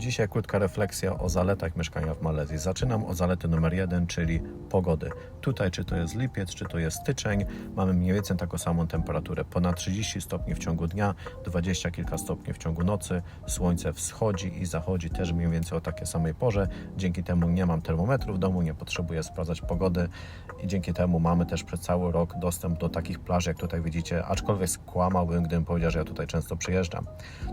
Dzisiaj krótka refleksja o zaletach mieszkania w Malezji. Zaczynam od zalety numer jeden, czyli pogody. Tutaj, czy to jest lipiec, czy to jest styczeń, mamy mniej więcej taką samą temperaturę. Ponad 30 stopni w ciągu dnia, 20 kilka stopni w ciągu nocy. Słońce wschodzi i zachodzi też mniej więcej o takiej samej porze. Dzięki temu nie mam termometru w domu, nie potrzebuję sprawdzać pogody i dzięki temu mamy też przez cały rok dostęp do takich plaży, jak tutaj widzicie, aczkolwiek skłamałbym, gdybym powiedział, że ja tutaj często przyjeżdżam.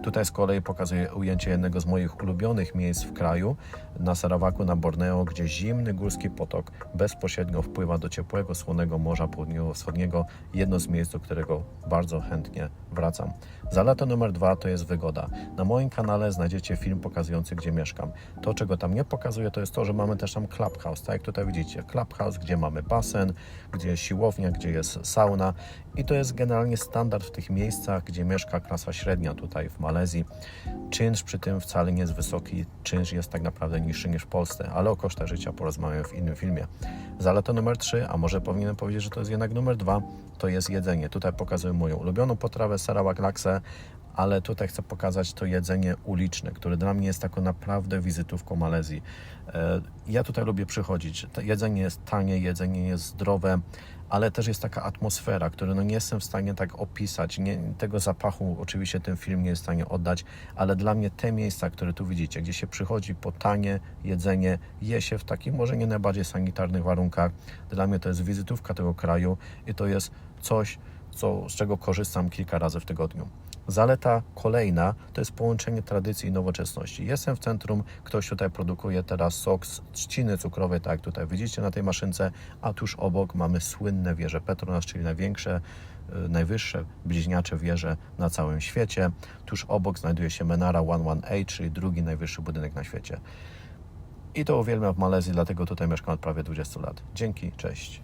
Tutaj z kolei pokazuję ujęcie jednego z moich ulubionych miejsc w kraju, na Sarawaku, na Borneo, gdzie zimny górski potok bezpośrednio wpływa do ciepłego, słonego Morza Południowo-Wschodniego, jedno z miejsc, do którego bardzo chętnie wracam. Zaleta numer dwa to jest wygoda. Na moim kanale znajdziecie film pokazujący, gdzie mieszkam. To, czego tam nie pokazuję, to jest to, że mamy też tam clubhouse, tak jak tutaj widzicie. Clubhouse, gdzie mamy basen, gdzie jest siłownia, gdzie jest sauna i to jest generalnie standard w tych miejscach, gdzie mieszka klasa średnia tutaj w Malezji. Czynsz przy tym wcale nie jest wysoki, czynsz jest tak naprawdę niższy niż w Polsce, ale o kosztach życia porozmawiam w innym filmie. Zaleta numer 3, a może powinienem powiedzieć, że to jest jednak numer 2, to jest jedzenie. Tutaj pokazuję moją ulubioną potrawę Sarawak Lakse, ale tutaj chcę pokazać to jedzenie uliczne, które dla mnie jest taką naprawdę wizytówką Malezji. E, Ja tutaj lubię przychodzić. To jedzenie jest tanie, jedzenie jest zdrowe, ale też jest taka atmosfera, której no nie jestem w stanie tak opisać. Nie, tego zapachu oczywiście ten film nie jest w stanie oddać, ale dla mnie te miejsca, które tu widzicie, gdzie się przychodzi po tanie jedzenie, je się w takich może nie najbardziej sanitarnych warunkach, dla mnie to jest wizytówka tego kraju i to jest coś, co, z czego korzystam kilka razy w tygodniu. Zaleta kolejna to jest połączenie tradycji i nowoczesności. Jestem w centrum, ktoś tutaj produkuje teraz sok z trzciny cukrowej, tak jak tutaj widzicie na tej maszynce, a tuż obok mamy słynne wieże Petronas, czyli największe, y, najwyższe bliźniacze wieże na całym świecie. Tuż obok znajduje się Menara 11A, czyli drugi najwyższy budynek na świecie. I to uwielbiam w Malezji, dlatego tutaj mieszkam od prawie 20 lat. Dzięki, cześć.